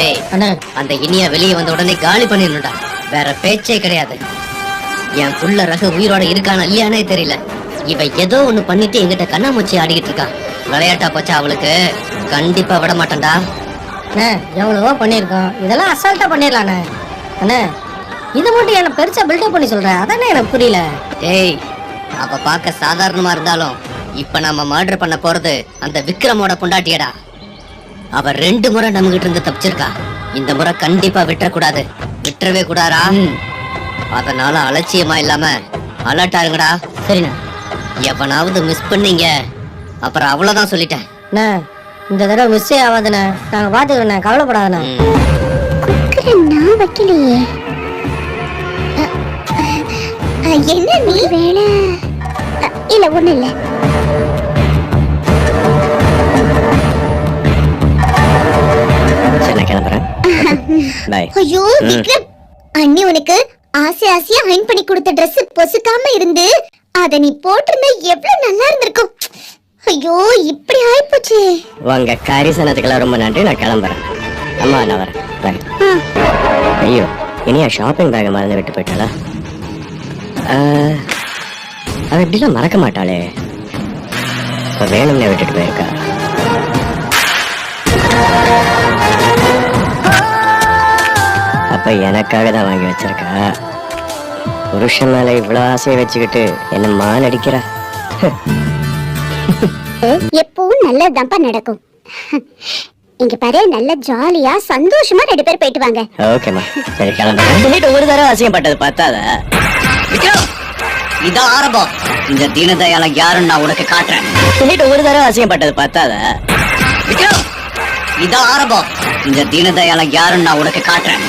டேய் அந்த இனியா வெளியே வந்த உடனே காலி பண்ணிடணும்டா. வேற பேச்சே கிடையாது. என் புள்ள ரக உயிரோட இருக்கானா இல்லையானே தெரியல. இவ ஏதோ ஒண்ணு பண்ணிட்டு எங்கிட்ட கண்ணாமூச்சி ஆடிக்கிட்டு இருக்கா. விளையாட்டா போச்சா அவளுக்கு? கண்டிப்பா விட மாட்டேன்டா. அண்ணா எவ்வளவோ பண்ணியிருக்கோம். இதெல்லாம் அசால்ட்டா பண்ணிடலாண்ணே. அண்ணா இது மட்டும் என்ன பெருசா பில்டப் பண்ணி சொல்ற. அதானே எனக்கு புரியல. டேய் அவ பார்க்க சாதாரணமா இருந்தாலும் இப்ப நம்ம மர்டர் பண்ண போறது அந்த விக்ரமோட பொண்டாட்டியடா. அவ ரெண்டு முறை நம்ம கிட்ட இருந்து தப்பிச்சிருக்கா. இந்த முறை கண்டிப்பா விட்டுறக்கூடாது விட்டுறவே கூடாதா? அதனால அலட்சியமா இல்லாம அலர்ட்டா இருங்கடா. சரிண்ணா. எவனாவது மிஸ் பண்ணீங்க. அப்புறம் அவ்வளவுதான் சொல்லிட்டேன். அண்ணா இந்த தடவை மிஸ்ஸே ஆகாதுண்ணே நாங்க பாத்துக்கிறோண்ணே கவலைப்படாதண்ணா. வைக்கலையே. என்ன நீ? வேலை ஐயோ விக்ரம். அண்ணி உனக்கு ஆசை ஆசையா அயன் பண்ணி கொடுத்த Dress பொசுக்காம இருந்து அத நீ போட்டிருந்தா எவ்வளவு நல்லா இருந்திருக்கும். ஐயோ இப்படி ஆயிப்போச்சு. உங்க கரிசனத்துக்கெல்லாம் ரொம்ப நன்றி. நான் கிளம்புறேன். அம்மா நான் வரேன். பாய் ஐயோ இனியா ஷாப்பிங் பேக்கை மறந்து விட்டு போயிட்டாளா? அவ எப்படிலாம் மறக்க மாட்டாளே. வேணும்னே விட்டுட்டு போயிருக்கா. அப்ப எனக்காக தான் வாங்கி வச்சிருக்கா. புருஷன் மேல இவ்வளவு ஆசையை வச்சுக்கிட்டு என்ன மான் அடிக்கிறா? எப்பவும் நல்லதுதான்ப்பா நடக்கும். இங்க பாரு நல்ல ஜாலியா சந்தோஷமா ரெண்டு பேர் போயிட்டு வாங்க. ஓகேம்மா சரி கிளம்புறேன் ஒரு தடவை அசிங்கப்பட்டது பார்த்தாத. இதான் ஆரம்பம். இந்த தீனதயால யாருன்னு நான் உனக்கு காட்டுறேன். சொல்லிட்டு ஒரு தடவை அசிங்கப்பட்டது பார்த்தாத. இதான் ஆரம்பம். இந்த தீனதயால யாருன்னு நான் உனக்கு காட்டுறேன்.